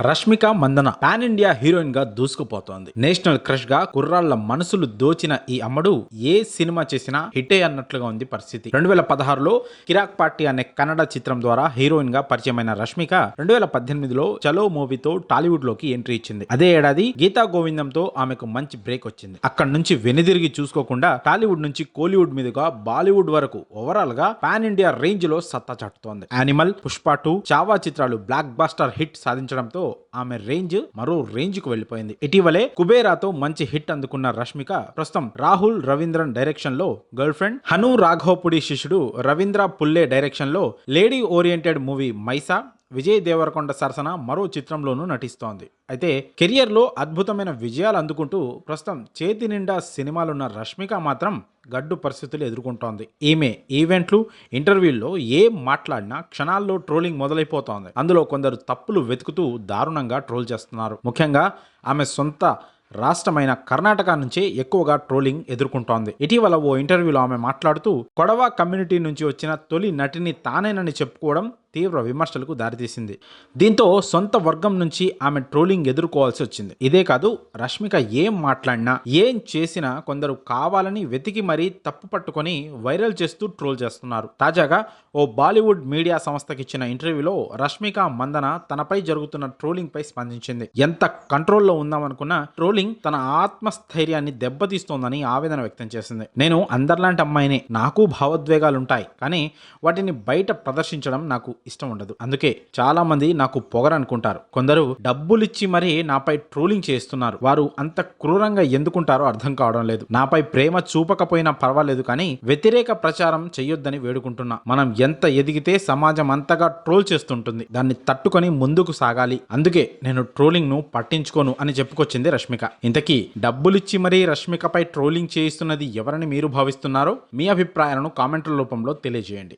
Rashmika Mandanna pan India హీరోయిన్గా దూసుకుపోతోంది. National క్రష్గా కుర్రాళ్ళ మనసులు దోచిన ఈ అమ్మడు ఏ సినిమా చేసినా హిట్టే అన్నట్లుగా ఉంది పరిస్థితి. రెండు వేల పదహారులో కిరాక్ పార్టీ అనే కన్నడ చిత్రం ద్వారా హీరోయిన్గా పరిచయమైన రష్మిక రెండు వేల పద్దెనిమిదిలో చలో మూవీతో టాలీవుడ్లోకి ఎంట్రీ ఇచ్చింది. అదే ఏడాది గీతా గోవిందంతో ఆమెకు మంచి బ్రేక్ వచ్చింది. అక్కడ నుంచి వెనుదిరిగి చూసుకోకుండా టాలీవుడ్ నుంచి కోలీవుడ్ మీదుగా బాలీవుడ్ వరకు ఓవరాల్గా పాన్ ఇండియా రేంజ్లో సత్తా చాటుతోంది. యానిమల్ పుష్ప టూ చావా చిత్రాలు బ్లాక్ బాస్టర్ హిట్ సాధించడంతో ఆమె రేంజ్ మరో రేంజ్కు వెళ్ళిపోయింది ఇటీవలే కుబేరాతో మంచి హిట్ అందుకున్న రష్మిక ప్రస్తుతం రాహుల్ రవీంద్రన్ డైరెక్షన్లో గర్ల్ ఫ్రెండ్ హను రాఘవపుడి శిష్యుడు రవీంద్ర పుల్లే డైరెక్షన్లో lady oriented movie Maisa Vijay Deverakonda సరసన మరో చిత్రంలోనూ నటిస్తోంది. అయితే కెరియర్లో అద్భుతమైన విజయాలు అందుకుంటూ ప్రస్తుతం చేతి నిండా సినిమాలున్న రష్మిక మాత్రం గడ్డు పరిస్థితులు ఎదుర్కొంటోంది. ఈమె ఈవెంట్లు ఇంటర్వ్యూల్లో ఏం మాట్లాడినా క్షణాల్లో ట్రోలింగ్ మొదలైపోతోంది. అందులో కొందరు తప్పులు వెతుకుతూ దారుణంగా ట్రోల్ చేస్తున్నారు. ముఖ్యంగా ఆమె సొంత రాష్ట్రమైన కర్ణాటక నుంచే ఎక్కువగా ట్రోలింగ్ ఎదుర్కొంటోంది. ఇటీవల ఓ ఇంటర్వ్యూలో ఆమె మాట్లాడుతూ కొడవ కమ్యూనిటీ నుంచి వచ్చిన తొలి నటిని తానేనని చెప్పుకోవడం తీవ్ర విమర్శలకు దారితీసింది. దీంతో సొంత వర్గం నుంచి ఆమె ట్రోలింగ్ ఎదుర్కోవాల్సి వచ్చింది. ఇదే కాదు రష్మిక ఏం మాట్లాడినా ఏం చేసినా కొందరు కావాలని వెతికి మరీ తప్పు పట్టుకొని వైరల్ చేస్తూ ట్రోల్ చేస్తున్నారు. తాజాగా ఓ బాలీవుడ్ మీడియా సంస్థకి ఇచ్చిన ఇంటర్వ్యూలో రష్మిక మందన తనపై జరుగుతున్న ట్రోలింగ్ పై స్పందించింది. ఎంత కంట్రోల్లో ఉందామనుకున్నా ట్రోలింగ్ తన ఆత్మస్థైర్యాన్ని దెబ్బతీస్తోందని ఆవేదన వ్యక్తం చేసింది. నేను అందరిలాంటి అమ్మాయినే నాకు భావోద్వేగాలు ఉంటాయి కానీ వాటిని బయట ప్రదర్శించడం నాకు ఇష్టం ఉండదు. అందుకే చాలా మంది నాకు పొగరనుకుంటారు. కొందరు డబ్బులిచ్చి మరీ నాపై ట్రోలింగ్ చేస్తున్నారు. వారు అంత క్రూరంగా ఎందుకుంటారో అర్థం కావడం లేదు. నాపై ప్రేమ చూపకపోయినా పర్వాలేదు కానీ వ్యతిరేక ప్రచారం చెయ్యొద్దని వేడుకుంటున్నా. మనం ఎంత ఎదిగితే సమాజం అంతగా ట్రోల్ చేస్తుంటుంది. దాన్ని తట్టుకొని ముందుకు సాగాలి. అందుకే నేను ట్రోలింగ్ను పట్టించుకోను అని చెప్పుకొచ్చింది రష్మిక. ఇంతకీ డబ్బులిచ్చి మరీ రష్మికపై ట్రోలింగ్ చేయిస్తున్నది ఎవరని మీరు భావిస్తున్నారో మీ అభిప్రాయాలను కామెంట్ల రూపంలో తెలియజేయండి.